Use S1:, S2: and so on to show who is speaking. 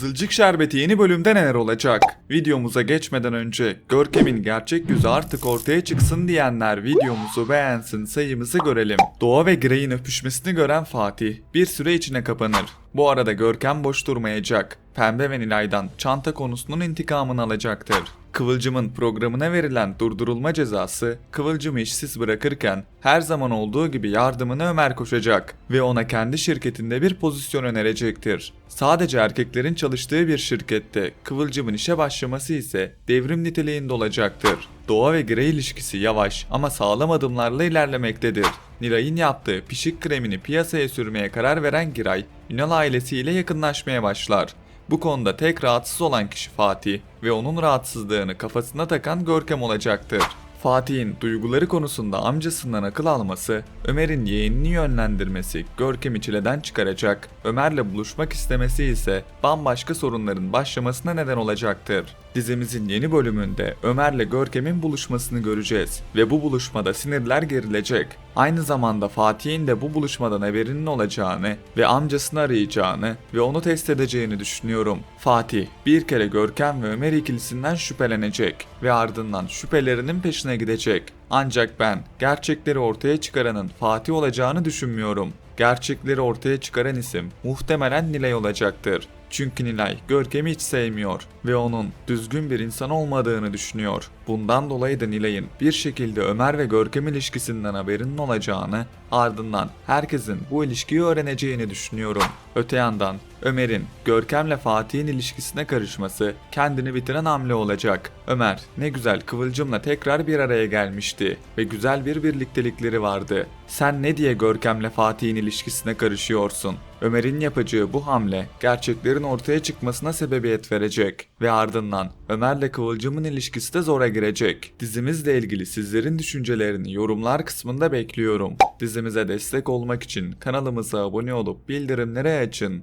S1: Kızılcık Şerbeti yeni bölümde neler olacak? Videomuza geçmeden önce Görkem'in gerçek yüzü artık ortaya çıksın diyenler videomuzu beğensin sayımızı görelim. Doğa ve Grey'in öpüşmesini gören Fatih bir süre içine kapanır. Bu arada Görkem boş durmayacak. Pembe ve Nilay'dan çanta konusunun intikamını alacaktır. Kıvılcım'ın programına verilen durdurulma cezası Kıvılcım'ı işsiz bırakırken her zaman olduğu gibi yardımını Ömer koşacak ve ona kendi şirketinde bir pozisyon önerecektir. Sadece erkeklerin çalıştığı bir şirkette Kıvılcım'ın işe başlaması ise devrim niteliğinde olacaktır. Doğa ve Grey ilişkisi yavaş ama sağlam adımlarla ilerlemektedir. Nilay'ın yaptığı pişik kremini piyasaya sürmeye karar veren Giray, Ünal ailesiyle yakınlaşmaya başlar. Bu konuda tek rahatsız olan kişi Fatih ve onun rahatsızlığını kafasına takan Görkem olacaktır. Fatih'in duyguları konusunda amcasından akıl alması, Ömer'in yeğenini yönlendirmesi Görkem'i çileden çıkaracak, Ömer'le buluşmak istemesi ise bambaşka sorunların başlamasına neden olacaktır. Dizimizin yeni bölümünde Ömer'le Görkem'in buluşmasını göreceğiz ve bu buluşmada sinirler gerilecek. Aynı zamanda Fatih'in de bu buluşmadan haberinin olacağını ve amcasını arayacağını ve onu test edeceğini düşünüyorum. Fatih bir kere Görkem ve Ömer ikilisinden şüphelenecek ve ardından şüphelerinin peşine gidecek. Ancak ben gerçekleri ortaya çıkaranın Fatih olacağını düşünmüyorum. Gerçekleri ortaya çıkaran isim muhtemelen Nilay olacaktır. Çünkü Nilay Görkem'i hiç sevmiyor ve onun düzgün bir insan olmadığını düşünüyor. Bundan dolayı da Nilay'ın bir şekilde Ömer ve Görkem ilişkisinden haberinin olacağını, ardından herkesin bu ilişkiyi öğreneceğini düşünüyorum. Öte yandan Ömer'in Görkem'le Fatih'in ilişkisine karışması kendini bitiren hamle olacak. Ömer ne güzel Kıvılcım'la tekrar bir araya gelmişti ve güzel bir birliktelikleri vardı. Sen ne diye Görkem'le Fatih'in ilişkisine karışıyorsun? Ömer'in yapacağı bu hamle gerçeklerin ortaya çıkmasına sebebiyet verecek ve ardından Ömer'le Kıvılcım'ın ilişkisi de zora girecek. Dizimizle ilgili sizlerin düşüncelerini yorumlar kısmında bekliyorum. Dizimize destek olmak için kanalımıza abone olup bildirimleri açın.